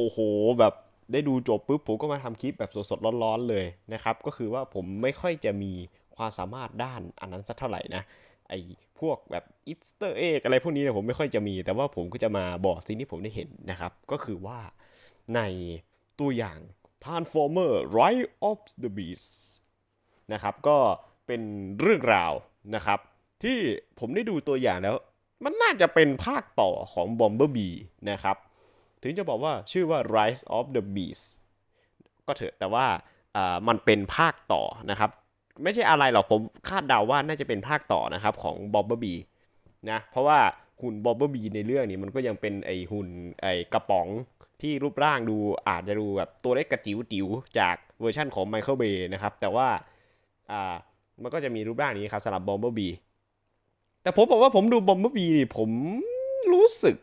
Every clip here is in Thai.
โอ้โหแบบได้ดูจบปุ๊บผมก็มาทำคลิปแบบสดๆร้อนๆเลยนะครับ ก็คือว่าผมไม่ค่อยจะมีความสามารถด้านอันนั้นสักเท่าไหร่นะไอพวกแบบอิสเตอร์เอกอะไรพวกนี้เนี่ยผมไม่ค่อยจะมี แต่ว่าผมก็จะมาบอกสิ่งที่ผมได้เห็นนะครับ ก็คือว่าในตัวอย่าง Transformer Rise of the Beast นะครับ ก็เป็นเรื่องราวนะครับ ที่ผมได้ดูตัวอย่างแล้ว มันน่าจะเป็นภาคต่อของ Bumblebee นะครับ ถึงจะบอกว่าชื่อว่า Rise of the Beast ก็เถอะแต่ว่ามันเป็นภาคต่อนะครับ ไม่ใช่อะไรหรอกผมคาดเดาว่าน่าจะเป็นภาคต่อนะครับของ Bumblebee นะเพราะว่าหุ่น Bumblebee ในเรื่องนี้มันก็ยังเป็นไอหุ่นไอกระป๋องที่รูปร่างดูอาจจะดูแบบตัวเล็กกระจิ๋วจิ๋วจากเวอร์ชั่นของ Michael Bay นะครับ แต่ว่าอ่ามันก็จะมีรูปร่างนี้ครับสำหรับ Bumblebee แต่ผมบอกว่าผมดู Bumblebee นี่ผมรู้สึก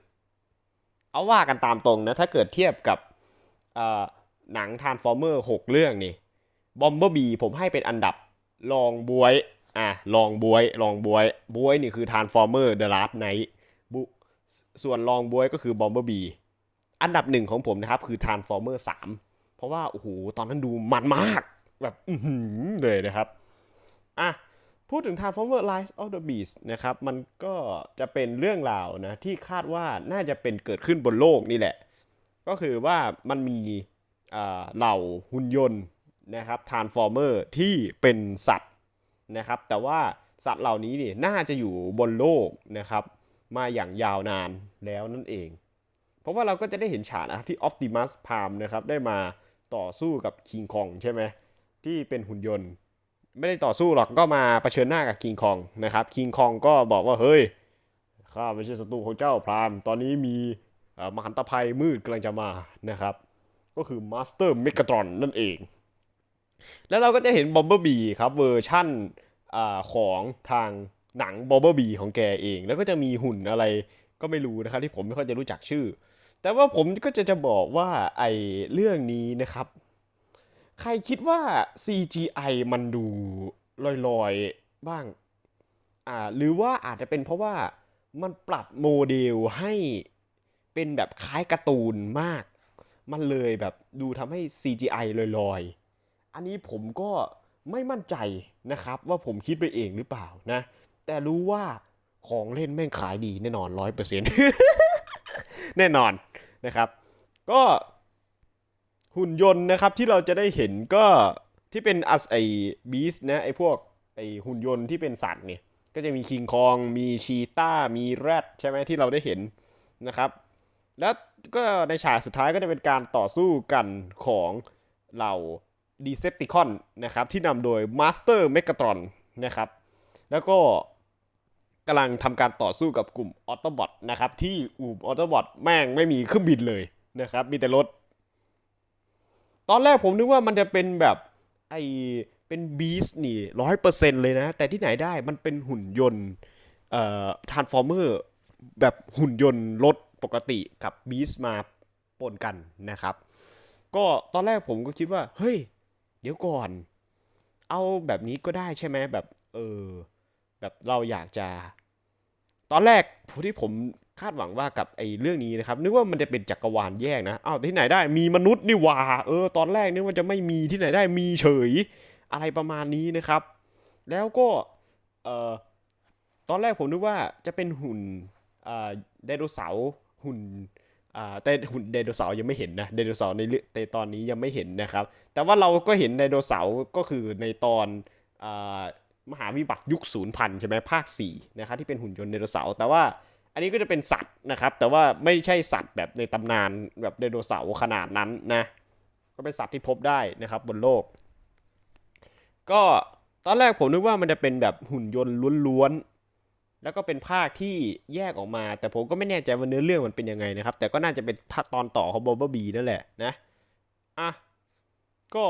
เอาว่ากันตามตรงนะ ถ้าเกิดเทียบกับหนัง Transformer 6เรื่องนี่ Bumblebee ผมให้เป็นอันดับรองบวยอะรองบวยรองบวยบวยนี่คือ Transformer The Last Night บุส่วนรองบวยก็คือ Bumblebee อันดับหนึ่งของผมนะครับคือ Transformer 3เพราะว่าโอ้โหตอนนั้นดูมันมากแบบอืเลยนะครับอะ พูดถึง Transformer Rise of the Beast นะครับ มันก็จะเป็นเรื่องราวนะ ที่คาดว่าน่าจะเป็นเกิดขึ้นบนโลกนี่แหละ ก็คือว่ามันมีเหล่าหุ่นยนต์นะครับ Transformer ที่เป็นสัตว์นะครับ แต่ว่าสัตว์เหล่านี้นี่น่าจะอยู่บนโลกนะครับ มาอย่างยาวนานแล้วนั่นเอง เพราะว่าเราก็จะได้เห็นฉากนะครับที่ Optimus Prime นะครับ ได้มาต่อสู้กับ King Kong ใช่ไหมที่เป็นหุ่นยนต์ ไม่ได้ต่อสู้หรอกก็มาเผชิญหน้ากับคิงคองนะครับคิงคองก็บอกว่าเฮ้ยข้าไม่ใช่ศัตรูของเจ้าพรามตอนนี้มีเอ่อมหันตภัยมืดกำลังจะมานะครับ ก็คือมาสเตอร์เมกาตรอนนั่นเอง แล้วเราก็จะเห็นบอมเบอร์บีครับเวอร์ชั่นอของทางหนังบอมเบอร์บีของแกเอง แล้วก็จะมีหุ่นอะไรก็ไม่รู้นะครับที่ผมไม่ค่อยจะรู้จักชื่อ แต่ว่าผมก็จะจะบอกว่าไอเรื่องนี้นะครับ ใครคิดว่า CGI มันดูลอยๆ บ้าง อ่า หรือว่าอาจจะเป็นเพราะว่ามันปรับโมเดลให้เป็นแบบคล้ายการ์ตูนมาก มันเลยแบบดูทำให้ CGI ลอยๆ อันนี้ผมก็ไม่มั่นใจนะครับ ว่าผมคิดไปเองหรือเปล่านะ แต่รู้ว่าของเล่นแม่งขายดีแน่นอนร้อยเปอร์เซ็นต์แน่นอนนะครับ ก็ หุ่นยนต์นะครับที่เราจะได้เห็นก็ที่เป็นอัสไอบีสนะไอพวกไอหุ่นยนต์ที่เป็นสัตว์เนี่ยก็จะมีคิงคอง มีชีต้า มีแรดใช่ไหมที่เราได้เห็นนะครับ แล้วก็ในฉากสุดท้ายก็จะเป็นการต่อสู้กันของเหล่าดีเซปติคอนนะครับที่นำโดยมาสเตอร์เมกาตรอนนะครับ แล้วก็กำลังทำการต่อสู้กับกลุ่มออโตบอทนะครับที่กลุ่มออโตบอทแม่งไม่มีเครื่องบินเลยนะครับ มีแต่รถ ตอนแรกผมนึกว่ามันจะเป็นแบบไอเป็นบีสนี่ร้อยเปอร์เซ็นเลยนะ แต่ที่ไหนได้มันเป็นหุ่นยนต์เอ่อทรานส์ฟอร์เมอร์แบบหุ่นยนต์รถปกติกับบีสมาปนกันนะครับ ก็ตอนแรกผมก็คิดว่า เฮ้ย เดี๋ยวก่อน เอาแบบนี้ก็ได้ใช่ไหมแบบ เออ แบบเราอยากจะ ตอนแรกที่ผม คาดหวังว่ากับไอ้เรื่องนี้นะครับนึกว่ามันจะเป็นจักรวาลแยกนะอ้าวที่ไหนได้มีมนุษย์นี่ว่าเออตอนแรกนึกว่าจะไม่มีที่ไหนได้มีเฉยอะไรประมาณนี้นะครับ แล้วก็เอ่อตอนแรกผมนึกว่าจะเป็นหุ่นอ่าไดโนเสาร์หุ่นอ่าแต่หุ่นไดโนเสาร์ยังไม่เห็นนะไดโนเสาร์ในเรื่องในตอนนี้ยังไม่เห็นนะครับ แต่ว่าเราก็เห็นไดโนเสาร์ก็คือในตอนอ่ามหาวิบัติยุคศูนย์พันใช่ไหมภาค4นะครับที่เป็นหุ่นยนต์ไดโนเสาร์แต่ว่า อันนี้ก็จะเป็นสัตว์นะครับ แต่ว่าไม่ใช่สัตว์แบบในตำนานแบบไดโนเสาร์ขนาดนั้นนะ ก็เป็นสัตว์ที่พบได้นะครับบนโลก ก็ตอนแรกผมนึกว่ามันจะเป็นแบบหุ่นยนต์ล้วนๆ แล้วก็เป็นภาคที่แยกออกมา แต่ผมก็ไม่แน่ใจว่าเนื้อเรื่องมันเป็นยังไงนะครับ แต่ก็น่าจะเป็นภาคตอนต่อของบอบบีนั่นแหละนะ อะ ก็